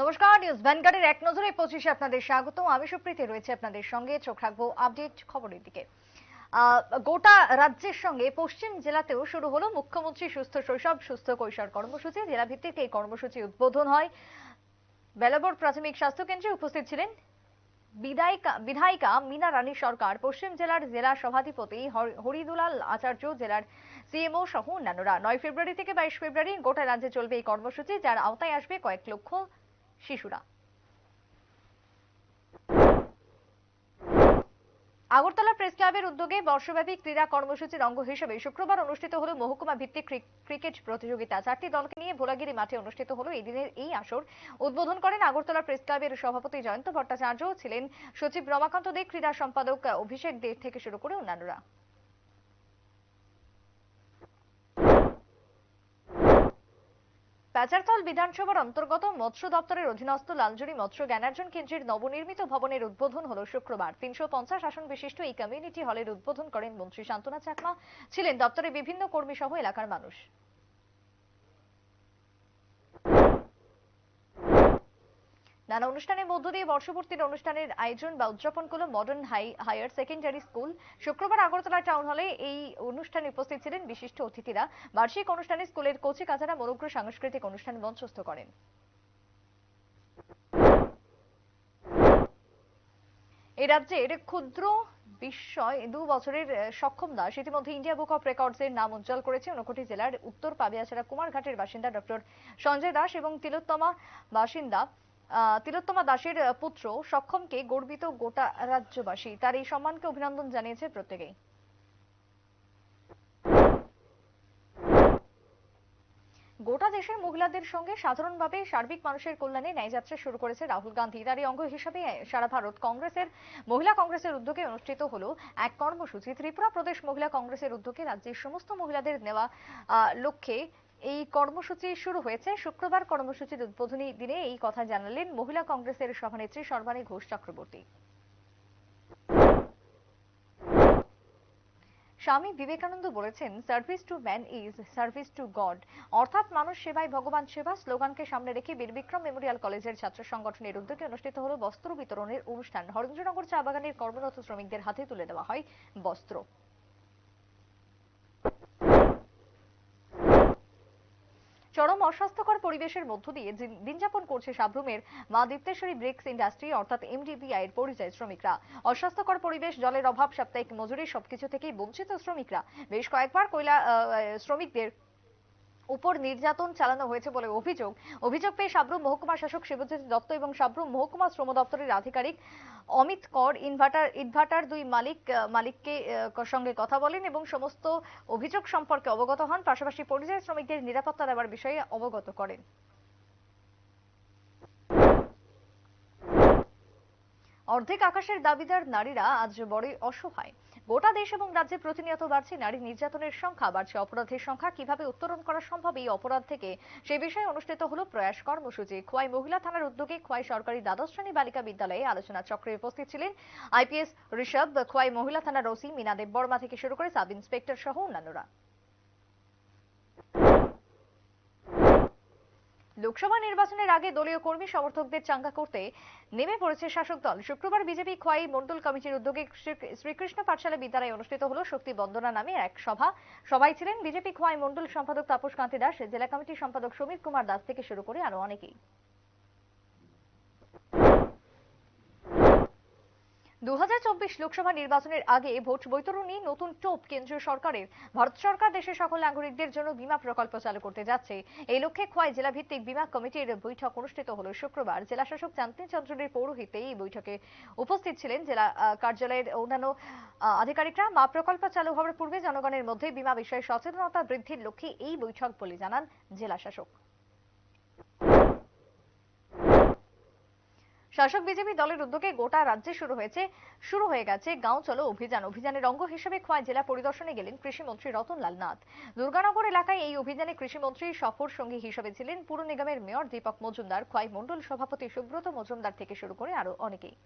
নমস্কার, নিউজ ভ্যানগার্ডের এক নজরে পঁচিশে আপনাদের স্বাগত আমি সুপ্রীতি, রয়েছে আপনাদের সঙ্গে। চোখ রাখব আপডেট খবরের দিকে। গোটা রাজ্যের সঙ্গে পশ্চিম জেলাতেও শুরু হলো মুখ্যমন্ত্রী সুস্থ শৈশব, সুস্থ কৈশোর কর্মসূচি। জেলা ভিত্তিক এই কর্মসূচি উদ্বোধন হয়। বেলাবর প্রাথমিক স্বাস্থ্য কেন্দ্রে উপস্থিত ছিলেন বিধায়িকা বিধায়িকা মিনা রানী সরকার। পশ্চিম জেলার জেলা সভাধিপতি হরিদুলাল আচার্য, জেলার সিএমও সহ অন্যান্যরা। নয় ফেব্রুয়ারি থেকে বাইশ ফেব্রুয়ারি গোটা রাজ্যে চলবে এই কর্মসূচি, যার আওতায় আসবে কয়েক লক্ষ শিশুরা। আগরতলা প্রেস ক্লাবের উদ্যোগে বর্ষব্যাপী ক্রীড়া কর্মসূচির অঙ্গ হিসেবে শুক্রবার অনুষ্ঠিত হলো মহকুমা ভিত্তিক ক্রিকেট প্রতিযোগিতা। চারটি দলকে নিয়ে ভোলাগিরি মাঠে অনুষ্ঠিত হলো এই দিনের এই আসর। উদ্বোধন করেন আগরতলা প্রেস ক্লাবের সভাপতি জয়ন্ত ভট্টাচার্য ছিলেন সচিব রমাকান্ত দে, ক্রীড়া সম্পাদক অভিষেক দে থেকে শুরু করে অন্যান্যরা। প্যাচারতল বিধানসভার অন্তর্গত মৎস্য দপ্তরের অধীনস্থ লালজুরি মৎস্য জ্ঞানার্জন কেন্দ্রের নবনির্মিত ভবনের উদ্বোধন হলো শুক্রবার। তিনশো পঞ্চাশ আসন বিশিষ্ট এই কমিউনিটি হলের উদ্বোধন করেন মন্ত্রী শান্তনা চাকমা। ছিলেন দপ্তরের বিভিন্ন কর্মী সহ এলাকার মানুষ। নানা অনুষ্ঠানের মধ্য দিয়ে বর্ষপূর্তির অনুষ্ঠানের আয়োজন বা উদযাপন করল modern high higher secondary school শুক্রবার আগরতলা টাউন হলে এই অনুষ্ঠানে উপস্থিত ছিলেন বিশিষ্ট অতিথিরা। বার্ষিক অনুষ্ঠানে স্কুলের কোচি কাজারা মনোগ্র সাংস্কৃতিক অনুষ্ঠান মঞ্চস্থ করেন। এই রাজ্যের ক্ষুদ্র বিস্ময় দু বছরের সক্ষম দাস ইতিমধ্যে ইন্ডিয়া বুক অফ রেকর্ডস এর নাম উজ্জ্বল করেছে। ঊনকোটি জেলার উত্তর পাবিয়াছড়া কুমারঘাটের বাসিন্দা ডক্টর সঞ্জয় দাস এবং তিলোত্তমা বাসিন্দা তিলোত্তমা দাসের পুত্র সক্ষমকে গর্বিত গোটা রাজ্যবাসী। তার এই সম্মানকে অভিনন্দন জানিয়েছে প্রত্যেকেই। গোটা দেশের মহিলাদের সঙ্গে সাধারণভাবে সার্বিক মানুষের কল্যাণে ন্যায়যাত্রা শুরু করেছে রাহুল গান্ধী। তারই অঙ্গ হিসাবে সারা ভারত কংগ্রেসের, মহিলা কংগ্রেসের উদ্যোগে অনুষ্ঠিত হলো এক কর্মসূচি। ত্রিপুরা প্রদেশ মহিলা কংগ্রেসের উদ্যোগে রাজ্যের সমস্ত মহিলাদের নেওয়া লক্ষ্যে এই কর্মসূচি শুরু হয়েছে। শুক্রবার কর্মসূচির উদ্বোধনী দিনে এই কথা জানালেন মহিলা কংগ্রেসের সভানেত্রী সর্বাণী ঘোষ চক্রবর্তী। স্বামী বিবেকানন্দ বলেছেন service to man is service to God অর্থাৎ মানুষ সেবায় ভগবান সেবা স্লোগানকে সামনে রেখে বীরবিক্রম মেমোরিয়াল কলেজের ছাত্র সংগঠনের উদ্যোগে অনুষ্ঠিত হলো বস্ত্র বিতরণের অনুষ্ঠান। হরেন্দ্রনগর চা বাগানের কর্মরত শ্রমিকদের হাতে তুলে দেওয়া হয় বস্ত্র। চরম অস্বাস্থ্যকর পরিবেশের মধ্য দিয়ে দিন- দিনযাপন করছে সাবরুমের মা দীপ্তেশ্বরী ব্রিক্স ইন্ডাস্ট্রি, অর্থাৎ এমডিবিআই এর পরিযায়ী শ্রমিকরা। অস্বাস্থ্যকর পরিবেশ, জলের অভাব, সাপ্তাহিক মজুরি, সবকিছু থেকেই বঞ্চিত শ্রমিকরা। বেশ কয়েকবার কয়লা শ্রমিকদের উপর নির্যাতন চালানো হয়েছে বলে অভিযোগ। অভিযোগ পেয়ে সাবরুম মহকুমা শাসক শিবজিৎ দত্ত এবং সাবরুম মহকুমা শ্রম দপ্তরের আধিকারিক অমিত কর ইনভার্টার ইনভার্টার দুই মালিক মালিককে সঙ্গে কথা বলেন এবং সমস্ত অভিযোগ সম্পর্কে অবগত হন। পাশাপাশি পরিযায়ী শ্রমিকদের নিরাপত্তা দেওয়ার বিষয়ে অবগত করেন। অর্ধেক আকাশের দাবিদার নারীরা আজ বড়ই অসহায়। গোটা দেশ এবং রাজ্যে প্রতিনিয়ত বাড়ছে নারী নির্যাতনের সংখ্যা। বাড়ছে অপরাধের সংখ্যা। কীভাবে উত্তরণ করা সম্ভব এই অপরাধ থেকে সে বিষয়ে অনুষ্ঠিত হলো প্রয়াস কর্মসূচি। খোয়াই মহিলা থানার উদ্যোগে খোয়াই সরকারি দ্বাদশ শ্রেণি বালিকা বিদ্যালয়ে আলোচনা চক্রে উপস্থিত ছিলেন আইপিএস ঋষভ। খোয়াই মহিলা থানার ওসি মিনা দেব বর্মা থেকে শুরু করে সাব ইন্সপেক্টর সহ অন্যান্যরা। লোকসভা নির্বাচনের আগে দলীয় কর্মী সমর্থকদের চাঙ্গা করতে নেমে পড়েছে শাসক দল। শুক্রবার বিজেপি খোয়াই মন্ডল কমিটির উদ্যোগে শ্রীকৃষ্ণ পাঠশালা বিদ্যালয়ে অনুষ্ঠিত হলো শক্তি বন্দনা নামে এক সভা। সবাই ছিলেন বিজেপি খোয়াই মন্ডল সম্পাদক তাপস কান্তি দাস, জেলা কমিটির সম্পাদক সমীর কুমার দাস থেকে শুরু করে আরও অনেকেই। দু হাজার চব্বিশ লোকসভা নির্বাচনের আগে ভোট বৈতরণী নতুন টোপ কেন্দ্রীয় সরকারের। ভারত সরকার দেশের সকল নাগরিকদের জন্য বীমা প্রকল্প চালু করতে যাচ্ছে। এই লক্ষ্যে খোয়াই জেলা ভিত্তিক বীমা কমিটির বৈঠক অনুষ্ঠিত হলো শুক্রবার। জেলা শাসক চান্দিনী চন্দ্রের পৌরোহিত্যে এই বৈঠকে উপস্থিত ছিলেন জেলা কার্যালয়ের অন্যান্য আধিকারিকরা। মা প্রকল্প চালু হওয়ার পূর্বে জনগণের মধ্যে বিমা বিষয়ে সচেতনতা বৃদ্ধির লক্ষ্যে এই বৈঠক বলে জানান জেলা শাসক বিজেপি দলের উদ্যোগে গোটা রাজ্যে শুরু হয়েছে, শুরু হয়ে গেছে গাঁও চলো অভিযান। অভিযানের অঙ্গ হিসেবে খোয়াই জেলা পরিদর্শনে গেলেন কৃষিমন্ত্রী রতনলাল নাথ। দুর্গানগর এলাকায় এই অভিযানে কৃষিমন্ত্রী সফর সঙ্গী হিসেবে ছিলেন পুর নিগমের মেয়র দীপক মজুমদার। খোয়াই মণ্ডল সভাপতি সুব্রত মজুমদার থেকে শুরু করে আরও অনেকেই।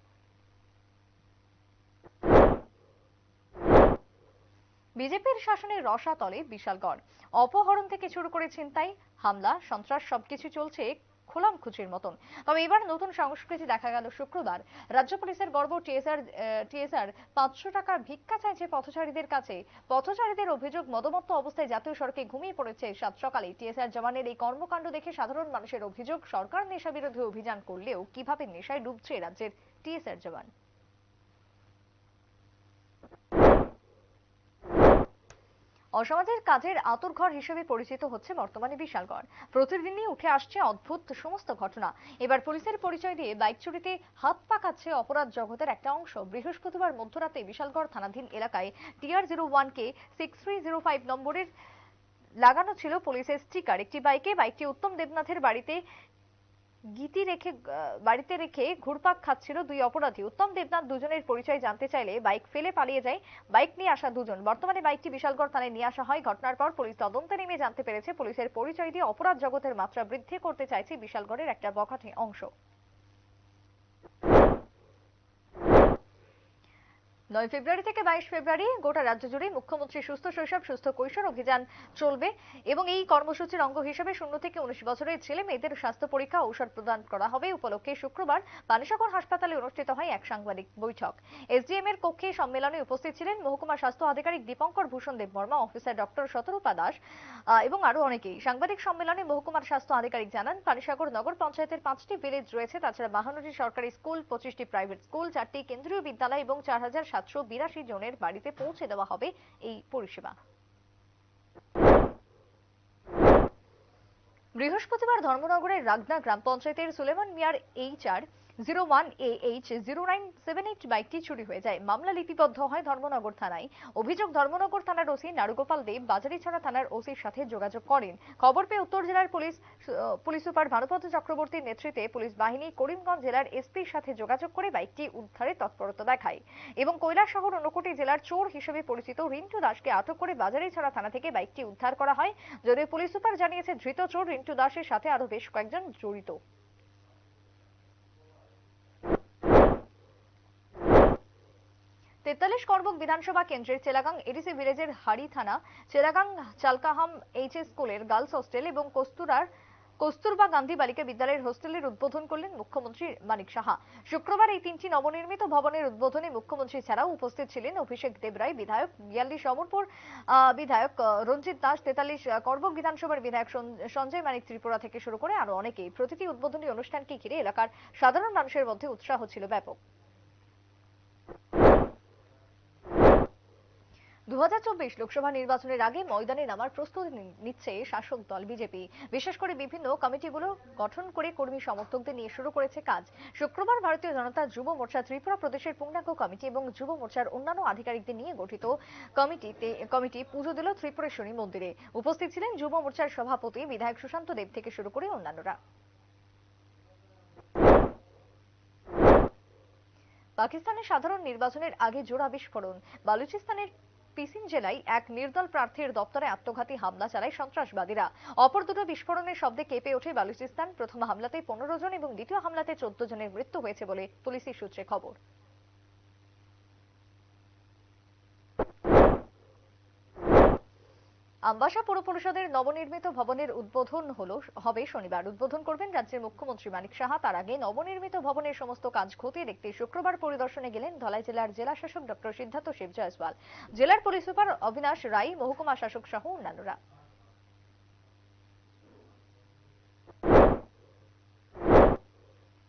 বিজেপির শাসনে রসাতলে বিশালগড় অপহরণ থেকে শুরু করে ছিনতাই, হামলা, সন্ত্রাস, সবকিছু চলছে খোলাম খুচির মতন। তবে এবার নতুন সংস্কৃতি দেখা গেল শুক্রবার। রাজ্য পুলিশের গর্ব টিএসআর টিএসআর পাঁচশো টাকার ভিক্ষা চাইছে পথচারীদের কাছে। পথচারীদের অভিযোগ, মদমত্ত অবস্থায় জাতীয় সড়কে ঘুমিয়ে পড়েছে সাত সকালে। টিএসআর জওয়ানের এই কর্মকাণ্ড দেখে সাধারণ মানুষের অভিযোগ, সরকার নেশা বিরোধী অভিযান করলেও কীভাবে নেশায় ডুবছে রাজ্যের টিএসআর জওয়ান? অসমাজের কাজের আতুরঘর হিসেবে পরিচিত হচ্ছে বর্তমানে বিশালগড়। প্রতিদিনই উঠে আসছে অদ্ভুত সমস্ত ঘটনা। এবার পুলিশের পরিচয় দিয়ে বাইক চুরিতে হাত পাকাচ্ছে অপরাধ জগতের একটা অংশ। বৃহস্পতিবার মধ্যরাতে বিশালগড় থানাধীন এলাকায় TR zero one K six three zero five নম্বরের লাগানো ছিল পুলিশের স্টিকার। একটি বাইকে, বাইকটি উত্তম দেবনাথের বাড়িতে গীতি রেখে বাড়িতে রেখে ঘুরপাক খাচ্ছিল দুই অপরাধী। উত্তম দেবনাথ দুজনের পরিচয় জানতে চাইলে বাইক ফেলে পালিয়ে যায়। বাইক নিয়ে আসা দুজন। বর্তমানে বাইকটি বিশালগড় থানায় নিয়ে আসা হয়। ঘটনার পর পুলিশ তদন্তে নেমে জানতে পেরেছে, পুলিশের পরিচয় দিয়ে অপরাধ জগতের মাত্রা বৃদ্ধি করতে চাইছে বিশালগড়ের একটা বখাটে অংশ। নয় ফেব্রুয়ারি থেকে বাইশ ফেব্রুয়ারি গোটা রাজ্য জুড়ে মুখ্যমন্ত্রী সুস্থ শৈশব, সুস্থ কৈশোর অভিযান চলবে এবং এই কর্মসূচির অঙ্গ হিসেবে শূন্য থেকে উনিশ বছরের ছেলে মেয়েদের স্বাস্থ্য পরীক্ষা ঔষধ প্রদান করা হবে। উপলক্ষে শুক্রবার পানিসাগর হাসপাতালে অনুষ্ঠিত হয় এক সাংবাদিক বৈঠক। এসডিএম এর কক্ষে সম্মেলনে উপস্থিত ছিলেন মহকুমা স্বাস্থ্য আধিকারিক দীপঙ্কর ভূষণ দেববর্মা অফিসার ডক্টর শতরূপা দাস এবং আরও অনেকেই। সাংবাদিক সম্মেলনে মহকুমার স্বাস্থ্য আধিকারিক জানান পানিসাগর নগর পঞ্চায়েতের পাঁচটি ভিলেজ রয়েছে, তাছাড়া বাহান্নটি সরকারি স্কুল, পঁচিশটি প্রাইভেট স্কুল, চারটি কেন্দ্রীয় বিদ্যালয় এবং চার হাজার সাতশো বিরাশি জনের বাড়িতে পৌঁছে দেওয়া হবে এই পরিষেবা। বৃহস্পতিবার ধর্মনগরের রাগনা গ্রাম পঞ্চায়েতের সুলেমান মিয়ার H R zero one A H, zero nine seven eight বাইকটি চুরি হয়ে যায়। মামলা লিপিবদ্ধ হয় ধর্মনগর থানায়। অভিযোগ, ধর্মনগর থানার ওসি নারুগোপাল দেব বাজারিছড়া থানার ওসির সাথে যোগাযোগ করেন। খবর পেয়ে উত্তর জেলার পুলিশ পুলিশ সুপার ভানুপত চক্রবর্তীর নেতৃত্বে পুলিশ বাহিনী করিমগঞ্জ জেলার এসপির সাথে যোগাযোগ করে বাইকটি উদ্ধারে তৎপরতা দেখায় এবং কৈলাসহর ঊনকোটি জেলার চোর হিসেবে পরিচিত রিন্টু দাসকে আটক করে বাজারিছড়া থানা থেকে বাইকটি উদ্ধার করা হয়। যদিও পুলিশ সুপার জানিয়েছে, ধৃত চোর রিন্টু দাসের সাথে আরও বেশ কয়েকজন জড়িত। তেতাল্লিশ করবুক বিধানসভা কেন্দ্রের চেলাগাং এডিসি ভিলেজের হাড়ি থানা চেলাগাং চালকাহাম এইচ এস স্কুলের গার্লস হোস্টেল এবং কস্তুরার কস্তুরবা গান্ধী বালিকা বিদ্যালয়ের হোস্টেলের উদ্বোধন করলেন মুখ্যমন্ত্রী মানিক সাহা। শুক্রবার এই তিনটি নবনির্মিত ভবনের উদ্বোধনে মুখ্যমন্ত্রী ছাড়াও উপস্থিত ছিলেন অভিষেক দেবরায় বিধায়ক বিয়াল্লিশ অমরপুর আহ, বিধায়ক রঞ্জিত দাস তেতাল্লিশ করবুক বিধানসভার বিধায়ক সঞ্জয় মানিক ত্রিপুরা থেকে শুরু করে আরও অনেকেই। প্রতিটি উদ্বোধনী অনুষ্ঠানকে ঘিরে এলাকার সাধারণ মানুষের মধ্যে উৎসাহ ছিল ব্যাপক। দু হাজার চব্বিশ লোকসভা নির্বাচনের আগে ময়দানে নামার প্রস্তুতি নিচ্ছে শাসক দল বিজেপি। বিশেষ করে বিভিন্ন কমিটিগুলো গঠন করে কর্মী সমর্থকদের নিয়ে শুরু করেছে কাজ। শুক্রবার ভারতীয় জনতা যুব মোর্চা ত্রিপুরা প্রদেশের পূর্ণাঙ্গ কমিটি এবং যুব মোর্চার অন্যান্য আধিকারিকদের নিয়ে গঠিত কমিটিতে কমিটি পুজো দিল ত্রিপুরেশ্বরী মন্দিরে। উপস্থিত ছিলেন যুব মোর্চার সভাপতি বিধায়ক সুশান্ত দেব থেকে শুরু করে অন্যান্যরা। পাকিস্তানের সাধারণ নির্বাচনের আগে জোড়া বিস্ফোরণ। বালুচিস্তানের পিসিন জেলায় এক নির্দল প্রার্থীর দপ্তরে আত্মঘাতী হামলা চালায় সন্ত্রাসবাদীরা। অপর দুটো বিস্ফোরণের শব্দে কেঁপে ওঠে বালুচিস্তান। প্রথম হামলাতে পনেরো জন এবং দ্বিতীয় হামলাতে চোদ্দ জনের মৃত্যু হয়েছে বলে পুলিশি সূত্রে খবর। আমবাসা পৌর পরিষদের নবনির্মিত ভবনের উদ্বোধন হলো, হবে শনিবার। উদ্বোধন করবেন রাজ্যের মুখ্যমন্ত্রী মানিক সাহা। তার আগে নবনির্মিত ভবনের সমস্ত কাজ খতিয়ে দেখতে শুক্রবার পরিদর্শনে গেলেন ধলাই জেলার জেলা শাসক ডক্টর সিদ্ধার্থ শিব জয়সওয়াল জেলার পুলিশ সুপার অবিনাশ রায়, মহকুমা শাসক সহ অন্যান্যরা।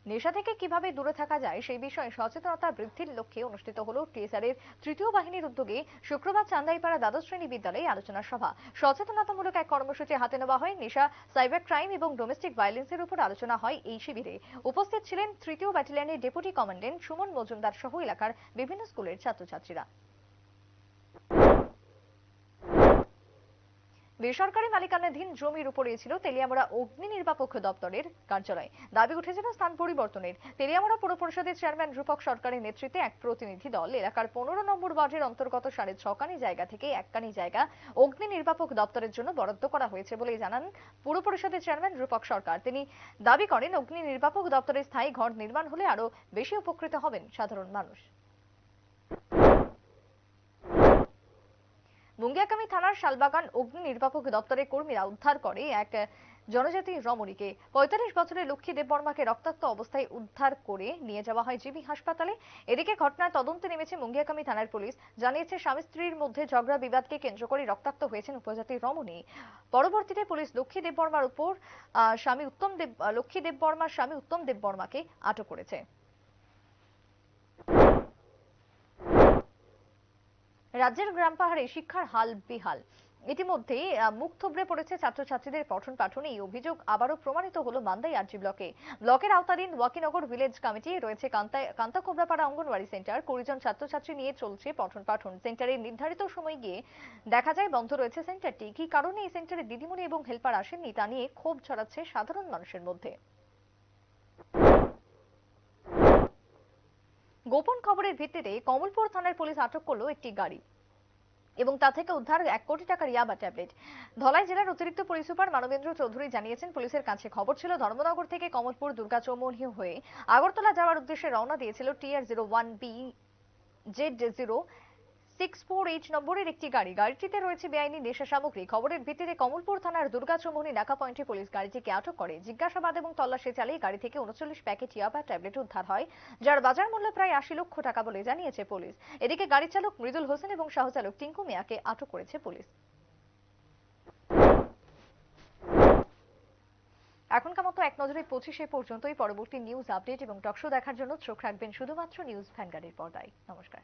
নেশা থেকে কীভাবে দূরে থাকা যায় সেই বিষয়ে সচেতনতা বৃদ্ধির লক্ষ্যে অনুষ্ঠিত হল টিএসআর এর তৃতীয় বাহিনীর উদ্যোগে শুক্রবার চান্দাইপাড়া দ্বাদশ শ্রেণি বিদ্যালয়ে আলোচনা সভা। সচেতনতামূলক এক কর্মসূচি হাতে নেওয়া হয়। নেশা, সাইবার ক্রাইম এবং ডোমেস্টিক ভায়োলেন্সের উপর আলোচনা হয় এই শিবিরে। উপস্থিত ছিলেন তৃতীয় ব্যাটালিয়নের ডেপুটি কমান্ডেন্ট সুমন মজুমদার সহ এলাকার বিভিন্ন স্কুলের ছাত্রছাত্রীরা। বেসরকারি মালিকানাধীন জমির উপরে ছিল তেলিয়ামুড়া অগ্নি নির্বাপক দপ্তরের কার্যালয়। দাবি উঠেছিল স্থান পরিবর্তনের। তেলিয়ামুড়া পৌর পরিষদের চেয়ারম্যান রূপক সরকারের নেতৃত্বে এক প্রতিনিধি দল এলাকার পনেরো নম্বর ওয়ার্ডের অন্তর্গত সাড়ে ছকানি জায়গা থেকে এককানি জায়গা অগ্নি নির্বাপক দপ্তরের জন্য বরাদ্দ করা হয়েছে বলে জানান পুর পরিষদের চেয়ারম্যান রূপক সরকার। তিনি দাবি করেন, অগ্নি নির্বাপক দপ্তরের স্থায়ী ঘর নির্মাণ হলে আরও বেশি উপকৃত হবেন সাধারণ মানুষ। মুঙ্গিয়াকামি থানার শালবাগান অগ্নি নির্বাপক দপ্তরের কর্মীরা উদ্ধার করে এক জনজাতি রমণীকে। পঁয়তাল্লিশ বছরের লক্ষ্মী দেববর্মাকে রক্তাক্ত অবস্থায় উদ্ধার করে নিয়ে যাওয়া হয় জিবি হাসপাতালে। এদিকে ঘটনার তদন্তে নেমেছে মুঙ্গিয়াকামী থানার পুলিশ। জানিয়েছে, স্বামী স্ত্রীর মধ্যে ঝগড়া বিবাদকে কেন্দ্র করে রক্তাক্ত হয়েছেন উপজাতি রমণী। পরবর্তীতে পুলিশ লক্ষ্মী দেববর্মার উপর স্বামী উত্তম দেব, লক্ষ্মী দেববর্মার স্বামী উত্তম দেববর্মাকে আটক করেছে। রাজ্যের গ্রাম পাহাড়ে শিক্ষার হাল বেহাল। ইতিমধ্যে মুখ থুবড়ে পড়েছে ছাত্রছাত্রীদের পঠন পাঠনে। এই অভিযোগ আবারও প্রমাণিত হলো মান্দাই আরজি ব্লকে। ব্লকের আওতাধীন ওয়াকিনগর ভিলেজ কমিটি রয়েছে কান্তায় কান্তাকোবরাপাড়া অঙ্গনওয়াড়ি সেন্টার। কুড়ি জন ছাত্রছাত্রী নিয়ে চলছে পঠন পাঠন। সেন্টারের নির্ধারিত সময় গিয়ে দেখা যায় বন্ধ রয়েছে সেন্টারটি। কি কারণে এই সেন্টারে দিদিমণি এবং হেল্পার আসেননি তা নিয়ে ক্ষোভ ছড়াচ্ছে সাধারণ মানুষের মধ্যে। গোপন খবরের ভিত্তিতে কমলপুর থানার পুলিশ আটক করল একটি গাড়ি এবং তা থেকে উদ্ধার এক কোটি টাকার ইয়াবা ট্যাবলেট। ধলাই জেলার অতিরিক্ত পুলিশ সুপার মানবেন্দ্র চৌধুরী জানিয়েছেন, পুলিশের কাছে খবর ছিল, ধর্মনগর থেকে কমলপুর দুর্গা চৌমনি হয়ে আগরতলা যাওয়ার উদ্দেশ্যে রওনা দিয়েছিল TR zero one B Z zero six four eight নম্বরের একটি গাড়ি। গাড়িটিতে রয়েছে বেআইনি নেশা সামগ্রী। খবরের ভিত্তিতে কমলপুর থানার দুর্গাচৌমুহনী নাকা পয়েন্টে পুলিশ গাড়িটিকে আটক করে। জিজ্ঞাসাবাদ এবং তল্লাশি চালিয়ে গাড়ি থেকে উনচল্লিশ প্যাকেট ইয়াবা ট্যাবলেট উদ্ধার হয়, যার বাজার মূল্য প্রায় আশি লক্ষ টাকা বলে জানিয়েছে পুলিশ। এদিকে গাড়ি চালক মৃদুল হোসেন এবং সহচালক টিঙ্কু মিয়াকে আটক করেছে পুলিশ। এখনকার মতো এক নজরে পঁচিশে পর্যন্তই পরবর্তী নিউজ আপডেট এবং টকশো দেখার জন্য চোখ রাখবেন শুধুমাত্র নিউজ ভ্যানগার্ডের পর্দায়। নমস্কার।